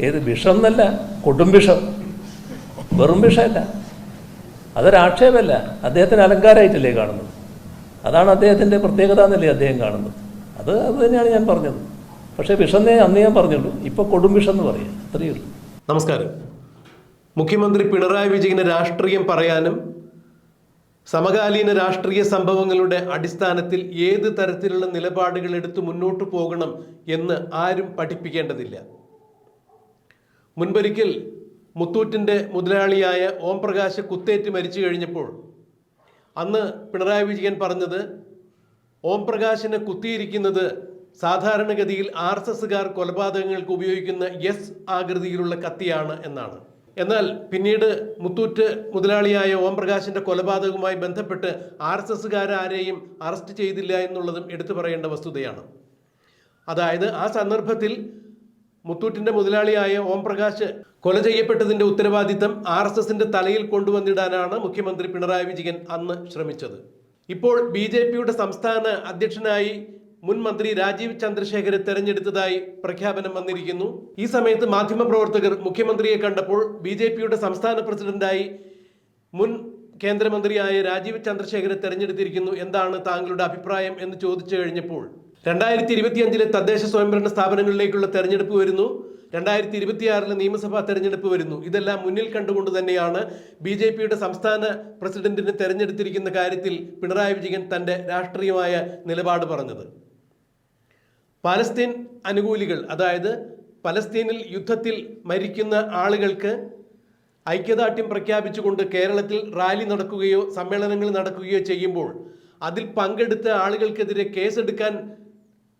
ഏത് വിഷം എന്നല്ല കൊടും വിഷം. വെറും വിഷമല്ല. അതൊരാക്ഷേപമല്ല അദ്ദേഹത്തിന് അലങ്കാരമായിട്ടല്ലേ കാണുന്നത്? അതാണ് അദ്ദേഹത്തിന്റെ പ്രത്യേകത എന്നല്ലേ അദ്ദേഹം കാണുന്നത്? അത് അത് തന്നെയാണ് ഞാൻ പറഞ്ഞത്. പക്ഷേ വിഷം വിഷന്നേ അന്ന് ഞാൻ പറഞ്ഞുള്ളൂ. ഇപ്പോൾ കൊടും വിഷം എന്ന് പറയാം. അത്രയേ ഉള്ളൂ. നമസ്കാരം. മുഖ്യമന്ത്രി പിണറായി വിജയന് രാഷ്ട്രീയം പറയാനും സമകാലീന രാഷ്ട്രീയ സംഭവങ്ങളുടെ അടിസ്ഥാനത്തിൽ ഏത് തരത്തിലുള്ള നിലപാടുകൾ എടുത്ത് മുന്നോട്ട് പോകണം എന്ന് ആരും പഠിപ്പിക്കേണ്ടതില്ല. മുൻപൊരിക്കൽ മുത്തൂറ്റിന്റെ മുതലാളിയായ ഓം പ്രകാശ് കുത്തേറ്റ് മരിച്ചു കഴിഞ്ഞപ്പോൾ അന്ന് പിണറായി വിജയൻ പറഞ്ഞത് ഓം പ്രകാശിനെ കുത്തിയിരിക്കുന്നത് സാധാരണഗതിയിൽ ആർ എസ് എസുകാർ കൊലപാതകങ്ങൾക്ക് ഉപയോഗിക്കുന്ന എസ് ആകൃതിയിലുള്ള കത്തിയാണ് എന്നാണ്. എന്നാൽ പിന്നീട് മുത്തൂറ്റ് മുതലാളിയായ ഓം പ്രകാശിന്റെ കൊലപാതകവുമായി ബന്ധപ്പെട്ട് ആർ എസ് എസുകാരാരെയും അറസ്റ്റ് ചെയ്തില്ല എന്നുള്ളതും എടുത്തു പറയേണ്ട വസ്തുതയാണ്. അതായത് ആ സന്ദർഭത്തിൽ മുത്തൂറ്റിന്റെ മുതലാളിയായ ഓം പ്രകാശ് കൊല ചെയ്യപ്പെട്ടതിന്റെ ഉത്തരവാദിത്തം ആർ എസ് എസിന്റെ തലയിൽ കൊണ്ടുവന്നിടാനാണ് മുഖ്യമന്ത്രി പിണറായി വിജയൻ അന്ന് ശ്രമിച്ചത്. ഇപ്പോൾ ബി ജെ പിയുടെ സംസ്ഥാന അധ്യക്ഷനായി മുൻ മന്ത്രി രാജീവ് ചന്ദ്രശേഖരെ തെരഞ്ഞെടുത്തതായി പ്രഖ്യാപനം വന്നിരിക്കുന്നു. ഈ സമയത്ത് മാധ്യമപ്രവർത്തകർ മുഖ്യമന്ത്രിയെ കണ്ടപ്പോൾ ബി ജെ പിയുടെ സംസ്ഥാന പ്രസിഡന്റായി മുൻ കേന്ദ്രമന്ത്രിയായ രാജീവ് ചന്ദ്രശേഖരെ തെരഞ്ഞെടുത്തിരിക്കുന്നു. എന്താണ് താങ്കളുടെ അഭിപ്രായം എന്ന് ചോദിച്ചു കഴിഞ്ഞപ്പോൾ രണ്ടായിരത്തി ഇരുപത്തിയഞ്ചിലെ തദ്ദേശ സ്വയംഭരണ സ്ഥാപനങ്ങളിലേക്കുള്ള തെരഞ്ഞെടുപ്പ് വരുന്നു. രണ്ടായിരത്തി ഇരുപത്തിയാറിലെ നിയമസഭാ തെരഞ്ഞെടുപ്പ് വരുന്നു. ഇതെല്ലാം മുന്നിൽ കണ്ടുകൊണ്ട് തന്നെയാണ് ബി ജെ പിയുടെ സംസ്ഥാന പ്രസിഡന്റിനെ തെരഞ്ഞെടുത്തിരിക്കുന്ന കാര്യത്തിൽ പിണറായി വിജയൻ തന്റെ രാഷ്ട്രീയമായ നിലപാട് പറഞ്ഞത്. പാലസ്തീൻ അനുകൂലികൾ അതായത് പലസ്തീനിൽ യുദ്ധത്തിൽ മരിക്കുന്ന ആളുകൾക്ക് ഐക്യദാർഢ്യം പ്രഖ്യാപിച്ചുകൊണ്ട് കേരളത്തിൽ റാലി നടക്കുകയോ സമ്മേളനങ്ങൾ നടക്കുകയോ ചെയ്യുമ്പോൾ അതിൽ പങ്കെടുത്ത ആളുകൾക്കെതിരെ കേസെടുക്കാൻ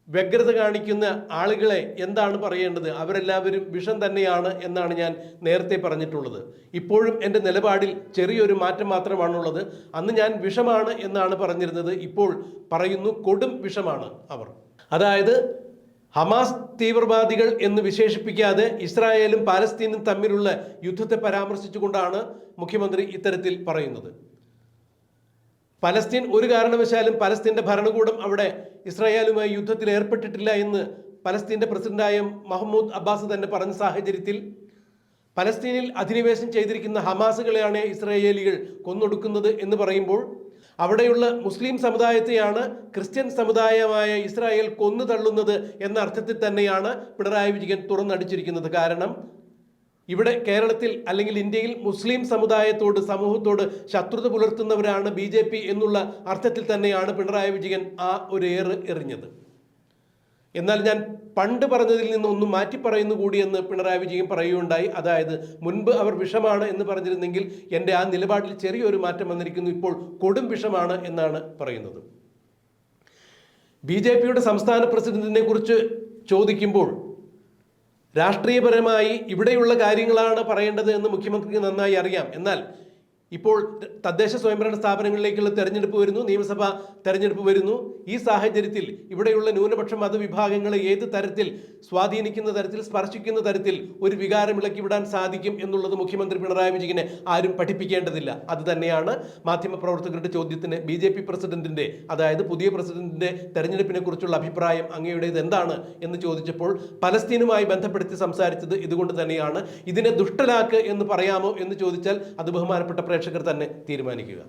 വ്യഗ്രത കാണിക്കുന്ന ആളുകളെ എന്താണ് പറയേണ്ടത്? അവരെല്ലാവരും വിഷം തന്നെയാണ് എന്നാണ് ഞാൻ നേരത്തെ പറഞ്ഞിട്ടുള്ളത്. ഇപ്പോഴും എന്റെ നിലപാടിൽ ചെറിയൊരു മാറ്റം മാത്രമാണുള്ളത്. അന്ന് ഞാൻ വിഷമാണ് എന്നാണ് പറഞ്ഞിരുന്നത്. ഇപ്പോൾ പറയുന്നു കൊടും വിഷമാണ് അവർ. അതായത് ഹമാസ് തീവ്രവാദികൾ എന്ന് വിശേഷിപ്പിക്കാതെ ഇസ്രായേലും പാലസ്തീനും തമ്മിലുള്ള യുദ്ധത്തെ പരാമർശിച്ചുകൊണ്ടാണ് മുഖ്യമന്ത്രി ഇത്തരത്തിൽ പറയുന്നത്. പലസ്തീൻ ഒരു കാരണവശാലും പലസ്തീന്റെ ഭരണകൂടം അവിടെ ഇസ്രായേലുമായി യുദ്ധത്തിൽ ഏർപ്പെട്ടിട്ടില്ല എന്ന് പലസ്തീന്റെ പ്രസിഡന്റായ മഹമ്മൂദ് അബ്ബാസ് തന്നെ പറഞ്ഞ സാഹചര്യത്തിൽ പലസ്തീനിൽ അധിനിവേശം ചെയ്തിരിക്കുന്ന ഹമാസുകളെയാണ് ഇസ്രായേലികൾ കൊന്നൊടുക്കുന്നത് എന്ന് പറയുമ്പോൾ അവിടെയുള്ള മുസ്ലിം സമുദായത്തെയാണ് ക്രിസ്ത്യൻ സമുദായമായ ഇസ്രായേൽ കൊന്നു തള്ളുന്നത് എന്ന അർത്ഥത്തിൽ തന്നെയാണ് പിണറായി വിജയൻ തുറന്നടിച്ചിരിക്കുന്നത്. കാരണം ഇവിടെ കേരളത്തിൽ അല്ലെങ്കിൽ ഇന്ത്യയിൽ മുസ്ലിം സമുദായത്തോട് സമൂഹത്തോട് ശത്രുത പുലർത്തുന്നവരാണ് ബി ജെ പി എന്നുള്ള അർത്ഥത്തിൽ തന്നെയാണ് പിണറായി വിജയൻ ആ ഒരു ഏറ് എറിഞ്ഞത്. എന്നാൽ ഞാൻ പണ്ട് പറഞ്ഞതിൽ നിന്ന് ഒന്നും മാറ്റി പറയുന്നു കൂടിയെന്ന് പിണറായി വിജയൻ പറയുകയുണ്ടായി. അതായത് മുൻപ് അവർ വിഷമാണ് എന്ന് പറഞ്ഞിരുന്നെങ്കിൽ എന്റെ ആ നിലപാടിൽ ചെറിയൊരു മാറ്റം വന്നിരിക്കുന്നു. ഇപ്പോൾ കൊടും വിഷമാണ് എന്നാണ് പറയുന്നത്. ബി ജെ പിയുടെ സംസ്ഥാന പ്രസിഡന്റിനെ കുറിച്ച് ചോദിക്കുമ്പോൾ രാഷ്ട്രീയപരമായി ഇവിടെയുള്ള കാര്യങ്ങളാണ് പറയേണ്ടത് എന്ന് മുഖ്യമന്ത്രിക്ക് നന്നായി അറിയാം. എന്നാൽ ഇപ്പോൾ തദ്ദേശ സ്വയംഭരണ സ്ഥാപനങ്ങളിലേക്കുള്ള തെരഞ്ഞെടുപ്പ് വരുന്നു നിയമസഭാ തെരഞ്ഞെടുപ്പ് വരുന്നു. ഈ സാഹചര്യത്തിൽ ഇവിടെയുള്ള ന്യൂനപക്ഷ മതവിഭാഗങ്ങളെ ഏത് തരത്തിൽ സ്വാധീനിക്കുന്ന തരത്തിൽ സ്പർശിക്കുന്ന തരത്തിൽ ഒരു വികാരം ഇളക്കി വിടാൻ സാധിക്കും എന്നുള്ളത് മുഖ്യമന്ത്രി പിണറായി വിജയനെ ആരും പഠിപ്പിക്കേണ്ടതില്ല. അത് തന്നെയാണ് മാധ്യമപ്രവർത്തകരുടെ ചോദ്യത്തിന് ബി ജെ പി പ്രസിഡന്റിന്റെ അതായത് പുതിയ പ്രസിഡന്റിന്റെ തെരഞ്ഞെടുപ്പിനെ കുറിച്ചുള്ള അഭിപ്രായം അങ്ങയുടേത് എന്താണ് എന്ന് ചോദിച്ചപ്പോൾ പലസ്തീനുമായി ബന്ധപ്പെടുത്തി സംസാരിച്ചത് ഇതുകൊണ്ട് തന്നെയാണ്. ഇതിനെ ദുഷ്ടലാക്ക് എന്ന് പറയാമോ എന്ന് ചോദിച്ചാൽ അത് ബഹുമാനപ്പെട്ട പ്രേക്ഷകർ തന്നെ തീരുമാനിക്കുക.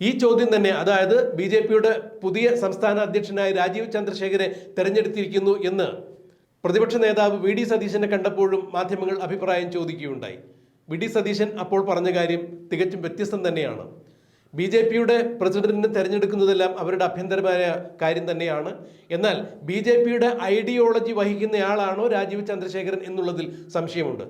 ഈ ചോദ്യം തന്നെ അതായത് ബി ജെ പിയുടെ പുതിയ സംസ്ഥാന അധ്യക്ഷനായി രാജീവ് ചന്ദ്രശേഖരെ തെരഞ്ഞെടുത്തിരിക്കുന്നു എന്ന് പ്രതിപക്ഷ നേതാവ് വി ഡി സതീശനെ കണ്ടപ്പോഴും മാധ്യമങ്ങൾ അഭിപ്രായം ചോദിക്കുകയുണ്ടായി. വി ഡി സതീശൻ അപ്പോൾ പറഞ്ഞ കാര്യം തികച്ചും വ്യത്യസ്തം തന്നെയാണ്. ബി ജെ പിയുടെ പ്രസിഡന്റിനെ തെരഞ്ഞെടുക്കുന്നതെല്ലാം അവരുടെ അഭ്യന്തരമായ കാര്യം തന്നെയാണ്. എന്നാൽ ബി ജെ പിയുടെ ഐഡിയോളജി വഹിക്കുന്നയാളാണോ രാജീവ് ചന്ദ്രശേഖരൻ എന്നുള്ളതിൽ സംശയമുണ്ട്.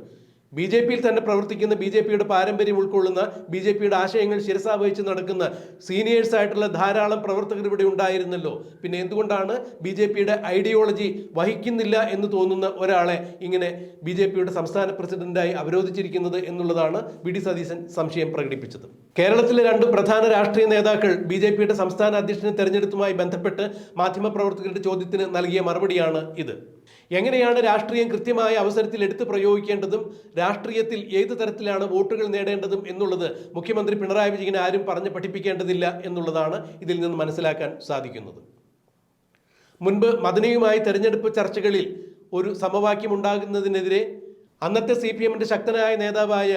ബി ജെ പിയിൽ തന്നെ പ്രവർത്തിക്കുന്ന ബി ജെ പിയുടെ പാരമ്പര്യം ഉൾക്കൊള്ളുന്ന ബി ജെ പിയുടെ ആശയങ്ങൾ ശിരസാവഹിച്ച് നടക്കുന്ന സീനിയേഴ്സ് ആയിട്ടുള്ള ധാരാളം പ്രവർത്തകർ ഇവിടെ ഉണ്ടായിരുന്നല്ലോ. പിന്നെ എന്തുകൊണ്ടാണ് ബി ജെ പിയുടെ ഐഡിയോളജി വഹിക്കുന്നില്ല എന്ന് തോന്നുന്ന ഒരാളെ ഇങ്ങനെ ബി ജെ പിയുടെ സംസ്ഥാന പ്രസിഡന്റായി അവരോധിച്ചിരിക്കുന്നത് എന്നുള്ളതാണ് വി ഡി സതീശൻ സംശയം പ്രകടിപ്പിച്ചത്. കേരളത്തിലെ രണ്ട് പ്രധാന രാഷ്ട്രീയ നേതാക്കൾ ബി ജെ പിയുടെ സംസ്ഥാന അധ്യക്ഷനെ തെരഞ്ഞെടുത്തുമായി ബന്ധപ്പെട്ട് മാധ്യമപ്രവർത്തകരുടെ ചോദ്യത്തിന് നൽകിയ മറുപടിയാണ് ഇത്. എങ്ങനെയാണ് രാഷ്ട്രീയം കൃത്യമായ അവസരത്തിൽ എടുത്തു പ്രയോഗിക്കേണ്ടതും രാഷ്ട്രീയത്തിൽ ഏത് തരത്തിലാണ് വോട്ടുകൾ നേടേണ്ടതും എന്നുള്ളത് മുഖ്യമന്ത്രി പിണറായി വിജയൻ ആരും പറഞ്ഞ് പഠിപ്പിക്കേണ്ടതില്ല എന്നുള്ളതാണ് ഇതിൽ നിന്ന് മനസ്സിലാക്കാൻ സാധിക്കുന്നത്. മുൻപ് മദനയുമായി തെരഞ്ഞെടുപ്പ് ചർച്ചകളിൽ ഒരു സമവാക്യം ഉണ്ടാകുന്നതിനെതിരെ അന്നത്തെ സി പി എമ്മിന്റെ ശക്തനായ നേതാവായ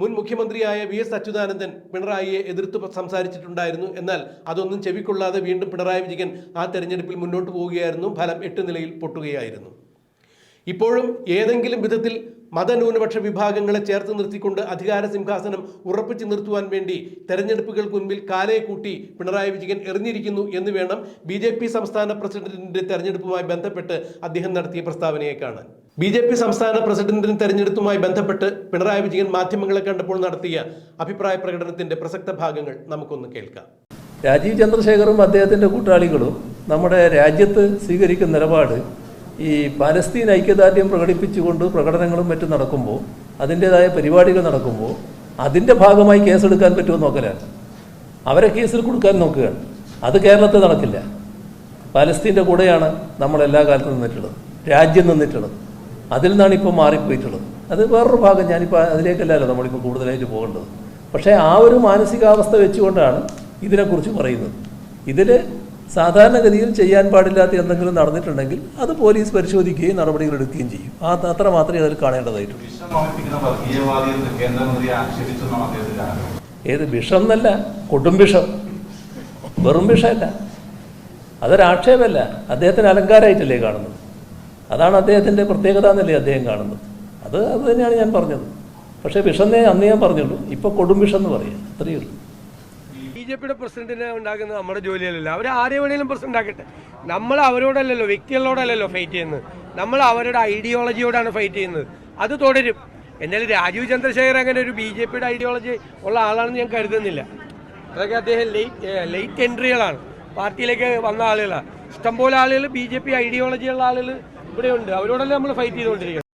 മുൻ മുഖ്യമന്ത്രിയായ വി എസ് അച്യുതാനന്ദൻ പിണറായിയെ എതിർത്ത് സംസാരിച്ചിട്ടുണ്ടായിരുന്നു. എന്നാൽ അതൊന്നും ചെവിക്കൊള്ളാതെ വീണ്ടും പിണറായി വിജയൻ ആ തെരഞ്ഞെടുപ്പിൽ മുന്നോട്ട് പോവുകയായിരുന്നു. ഫലം എട്ട് നിലയിൽ പൊട്ടുകയായിരുന്നു. ഇപ്പോഴും ഏതെങ്കിലും വിധത്തിൽ മതന്യൂനപക്ഷ വിഭാഗങ്ങളെ ചേർത്ത് നിർത്തിക്കൊണ്ട് അധികാര സിംഹാസനം ഉറപ്പിച്ചു നിർത്തുവാൻ വേണ്ടി തെരഞ്ഞെടുപ്പുകൾക്ക് മുൻപിൽ കാലയെ കൂട്ടി പിണറായി വിജയൻ എറിഞ്ഞിരിക്കുന്നു എന്ന് വേണം ബി സംസ്ഥാന പ്രസിഡന്റിന്റെ തെരഞ്ഞെടുപ്പുമായി ബന്ധപ്പെട്ട് അദ്ദേഹം നടത്തിയ പ്രസ്താവനയെ കാണാൻ. ബി ജെ പി സംസ്ഥാന പ്രസിഡന്റിന് തെരഞ്ഞെടുപ്പുമായി ബന്ധപ്പെട്ട് പിണറായി വിജയൻ മാധ്യമങ്ങളെ കണ്ടപ്പോൾ നടത്തിയ അഭിപ്രായ പ്രകടനത്തിന്റെ പ്രസക്ത ഭാഗങ്ങൾ നമുക്കൊന്ന് കേൾക്കാം. രാജീവ് ചന്ദ്രശേഖറും അദ്ദേഹത്തിന്റെ കൂട്ടാളികളും നമ്മുടെ രാജ്യത്ത് സ്വീകരിക്കുന്ന നിലപാട് ഈ പാലസ്തീൻ ഐക്യദാർഢ്യം പ്രകടിപ്പിച്ചുകൊണ്ട് പ്രകടനങ്ങളും മറ്റും നടക്കുമ്പോൾ അതിന്റെതായ പരിപാടികൾ നടക്കുമ്പോൾ അതിന്റെ ഭാഗമായി കേസെടുക്കാൻ പറ്റുമോ നോക്കലാണ്. അവരെ കേസിൽ കൊടുക്കാൻ നോക്കുകയാണ്. അത് കേരളത്തിൽ നടക്കില്ല. പാലസ്തീന്റെ കൂടെയാണ് നമ്മൾ എല്ലാ കാലത്തും നിന്നിട്ടുള്ളത്. രാജ്യം നിന്നിട്ടുള്ളത്. അതിൽ നിന്നാണ് ഇപ്പോൾ മാറിപ്പോയിട്ടുള്ളത്. അത് വേറൊരു ഭാഗം ഞാനിപ്പോൾ അതിലേക്കല്ലല്ലോ നമ്മളിപ്പോൾ കൂടുതലായിട്ട് പോകേണ്ടത്. പക്ഷേ ആ ഒരു മാനസികാവസ്ഥ വെച്ചുകൊണ്ടാണ് ഇതിനെക്കുറിച്ച് പറയുന്നത്. ഇതിൽ സാധാരണഗതിയിൽ ചെയ്യാൻ പാടില്ലാത്ത എന്തെങ്കിലും നടന്നിട്ടുണ്ടെങ്കിൽ അത് പോലീസ് പരിശോധിക്കുകയും നടപടികൾ എടുക്കുകയും ചെയ്യും. ആ അത്ര മാത്രമേ അതിൽ കാണേണ്ടതായിട്ടുള്ളൂ. ഏത് വിഷം എന്നല്ല കൊടും വിഷം. വെറും വിഷമല്ല. അതൊരാക്ഷേപമല്ല അദ്ദേഹത്തിന് അലങ്കാരമായിട്ടല്ലേ കാണുന്നത്? അതാണ് അദ്ദേഹത്തിന്റെ പ്രത്യേകത എന്നല്ലേ അദ്ദേഹം കാണുന്നത്? അത് അത് തന്നെയാണ് ഞാൻ പറഞ്ഞത്. പക്ഷേ വിഷം എന്നേ അന്ന് ഞാൻ പറഞ്ഞുള്ളൂ. ഇപ്പോൾ കൊടും വിഷം എന്ന് പറയാം. അത്രയേ ഉള്ളൂ. ജെ പിയുടെ പ്രസിഡന്റിനെ ഉണ്ടാക്കുന്നത് നമ്മുടെ ജോലിയല്ലല്ലോ. അവർ ആരെ വേണേലും പ്രസിഡന്റ് ആക്കട്ടെ നമ്മൾ അവരോടല്ലല്ലോ വ്യക്തികളോടല്ലല്ലോ ഫൈറ്റ് ചെയ്യുന്നത്. നമ്മൾ അവരുടെ ഐഡിയോളജിയോടാണ് ഫൈറ്റ് ചെയ്യുന്നത്. അത് തുടരും. എന്നാലും രാജീവ് ചന്ദ്രശേഖർ അങ്ങനെ ഒരു ബി ജെ പിയുടെ ഐഡിയോളജി ഉള്ള ആളാണെന്ന് ഞാൻ കരുതുന്നില്ല. അതൊക്കെ അദ്ദേഹം ലേറ്റ് ലേറ്റ് എൻട്രികളാണ് പാർട്ടിയിലേക്ക് വന്ന ആളുകളാണ് ഇഷ്ടംപോലെ ആളുകൾ ബി ജെ പി ഐഡിയോളജിയുള്ള ആളുകൾ ഇവിടെയുണ്ട്. അവരോടല്ലേ നമ്മൾ ഫൈറ്റ് ചെയ്തുകൊണ്ടിരിക്കുന്നത്?